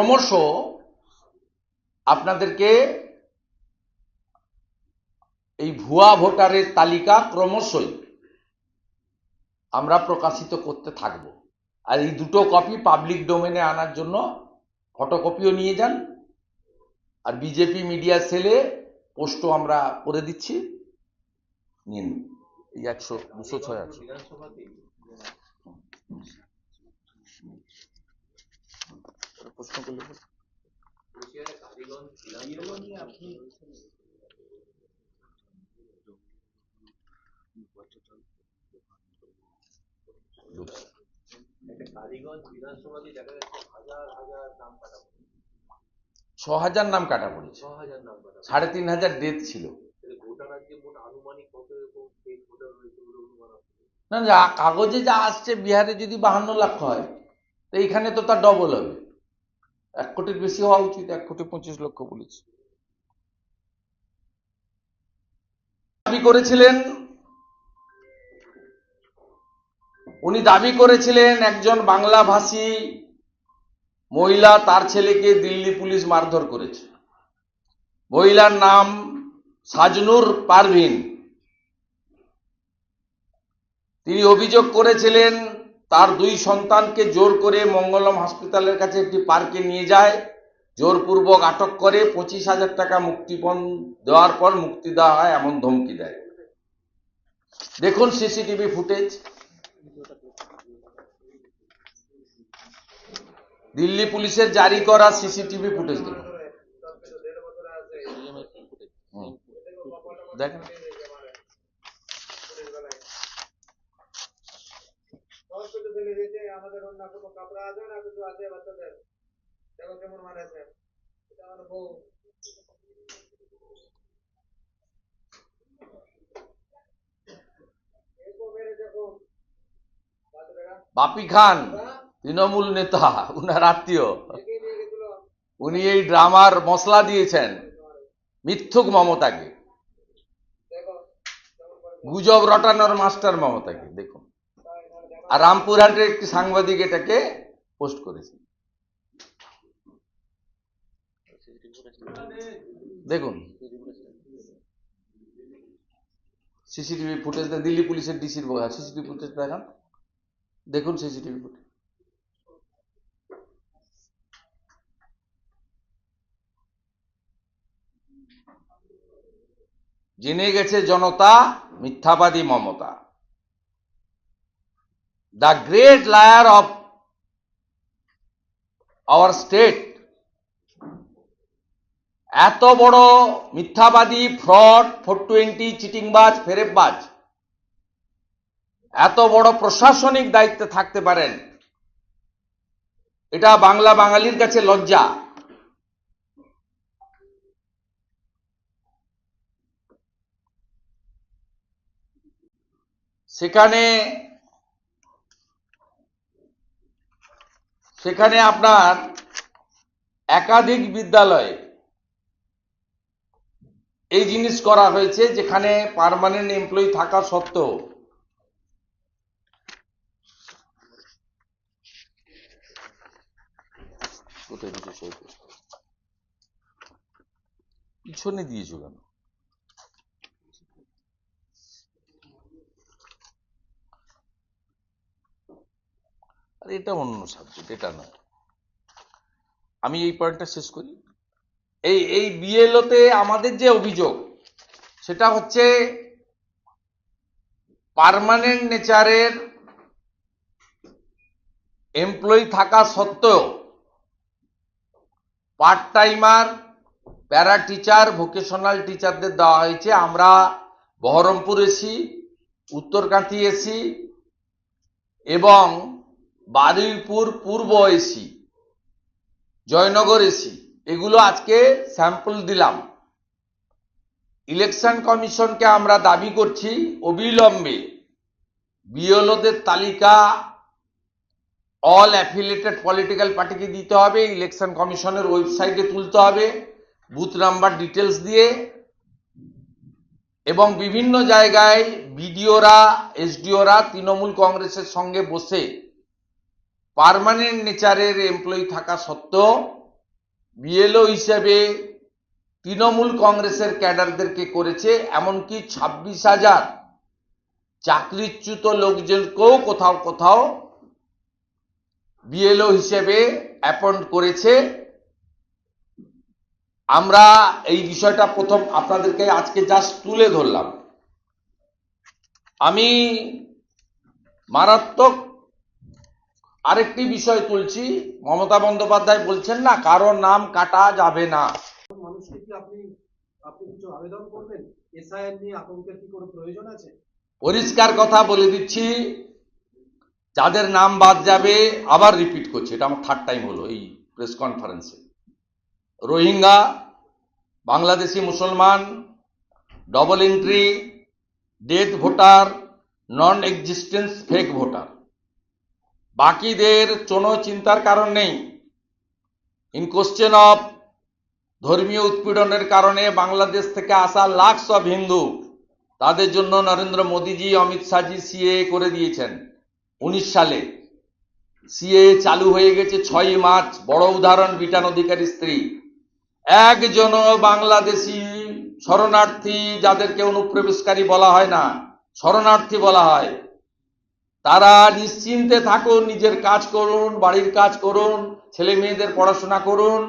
ক্রমশ আপনাদেরকে এই ভুয়া ভোটারের তালিকা ক্রমশই আমরা প্রকাশিত করতে থাকব। আর এই দুটো কপি পাবলিক ডোমেনে আনার জন্য ফটোকপিও নিয়ে যান। আর বিজেপি মিডিয়া সেলে পোস্টও আমরা করে দিচ্ছি। নিন। এই একশো, দুশো ছয় একশো প্রশ্ন করলে বলুন। কালীগঞ্জ বিধানসভাতে দেখা যাচ্ছে হাজার হাজার নাম কাটা পড়েছে। ছ হাজার নাম কাটা পড়েছে। সাড়ে তিন হাজার ডেথ ছিল। না কাগজে যা আসছে, বিহারে যদি বাহান্ন লাখ হয়, তো এখানে তো তার ডবল হবে। এক কোটির বেশি হওয়া উচিত, এক কোটি পঁচিশ লক্ষ বলেছে দাবি করেছিলেন, উনি দাবি করেছিলেন একজন বাংলা ভাষী মহিলা তার ছেলেকে দিল্লি পুলিশ মারধর করেছে। মহিলার নাম সাজনুর পারভিন। তিনি অভিযোগ করেছিলেন তার দুই সন্তানকে জোর করে মঙ্গলম হসপিটালের কাছে একটি পার্কে নিয়ে যায়। জোরপূর্বক আটক করে পঁচিশ হাজার টাকা মুক্তিপণ দেওয়ার পর মুক্তি দেওয়া হয় এমন ধমকি দেয়। দেখুন সিসিটিভি ফুটেজ। দিল্লি পুলিশের জারি করা সিসিটিভি ফুটেজ দেখুন। দেখেন সব কিছু ফেলে দিয়েছে কোনো কাপড় আছে না কিছু আছে বাচ্চাদের? দেখো কেমন মারেছে এটা আমার বউ। বাপি খান তৃণমূল নেতা উনার আত্মীয়। উনি এই ড্রামার মশলা দিয়েছেন মিথ্যুক মমতাকে। গুজব রটানোর মাস্টার মমতাকে দেখুন। আর রামপুরহাটের একটি সাংবাদিক এটাকে পোস্ট করেছে। দেখুন। সিসিটিভি ফুটেজ দিল্লি পুলিশের ডিসির সিসিটিভি ফুটেজ দেখান। দেখুন সিসিটিভি ফুটেজ। জেনে গেছে জনতা মিথ্যাবাদী Mamata. The great liar of our state. এত বড় মিথ্যাবাদী ফ্রড ফোর টোয়েন্টি চিটিংবাজ, ফেরেববাজ। এত বড় প্রশাসনিক দায়িত্বে থাকতে পারেন। এটা বাংলা বাঙালির কাছে লজ্জা। সেখানে সেখানে আপনার একাধিক বিদ্যালয়ে এই জিনিস করা হয়েছে যেখানে পার্মানেন্ট এমপ্লয়ি থাকা সত্ত্বেও পিছনে দিয়েছ কেন? এটা অন্য সাবজেক্ট এটা নয়। আমি এই পয়েন্টটা শেষ করি। এই এই বিএলওতে আমাদের যে অভিযোগ, সেটা হচ্ছে পার্মানেন্ট নেচারের এমপ্লয়ি থাকা সত্ত্বেও part timer para teacher vocational টিচারদের দেওয়া হয়েছে। আমরা বহরমপুর এসি উত্তরকান্থি এসি এবং বারুইপুর পূর্ব এসি, জয়নগর এসি, এগুলো আজকে স্যাম্পল দিলাম। ইলেকশন কমিশনকে আমরা দাবি করছি অবিলম্বে বিএলওদের তালিকা অল অ্যাফিলেটেড পলিটিক্যাল পার্টিকে দিতে হবে, ইলেকশন কমিশনের ওয়েবসাইটে তুলতে হবে, বুথ নাম্বার ডিটেলস দিয়ে। এবং বিভিন্ন জায়গায় বিডিওরা, এসডিওরা, তৃণমূল কংগ্রেসের সঙ্গে বসে পার্মানেন্ট নেচারের এমপ্লয়ি থাকা সত্ত্বেও বিএলও হিসেবে তৃণমূল কংগ্রেসের ক্যাডারদেরকে করেছে, এমনকি ছাব্বিশ হাজার চাকরিচ্যুত লোকজনকেও কোথাও কোথাও বিএলও হিসেবে অ্যাপয়েন্ট করেছে। আমরা এই বিষয়টা প্রথম আপনাদেরকে আজকে জাস্ট তুলে ধরলাম। আমি মারাত্মক আরেকটি বিষয় তুলছি মমতা বন্দ্যোপাধ্যায় বলছেন না কারও নাম কাটা যাবে না। মানুষকে কি আপনি আপনি কিছু আবেদন করবেন? এসআইএন নিয়ে আতঙ্কের কি কোনো প্রয়োজন আছে? পরিষ্কার কথা বলে দিচ্ছি যাদের নাম বাদ যাবে আবার রিপিট করছি এটা আমার থার্ড টাইম হলো এই প্রেস কনফারেন্সে রোহিঙ্গা বাংলাদেশি মুসলমান double entry death voter non existence fake voter বাকিদের কোনো চিন্তার কারণ নেই। ইন কোশ্চেন অফ ধর্মীয় উৎপীড়নের কারণে বাংলাদেশ থেকে আসা লাখস অফ হিন্দু, তাদের জন্য নরেন্দ্র মোদীজি, অমিত শাহজি সিএ করে দিয়েছেন। উনিশ সালে। সিএ চালু হয়ে গেছে ছয়ই মার্চ। বড় উদাহরণ বিটান অধিকারী স্ত্রী। একজন বাংলাদেশি শরণার্থী যাদেরকে অনুপ্রবেশকারী বলা হয় না, শরণার্থী বলা হয়। তারা নিশ্চিন্তে থাকুন নিজের কাজ করুন বাড়ির কাজ করুন ছেলে মেয়েদের পড়াশোনা করুন।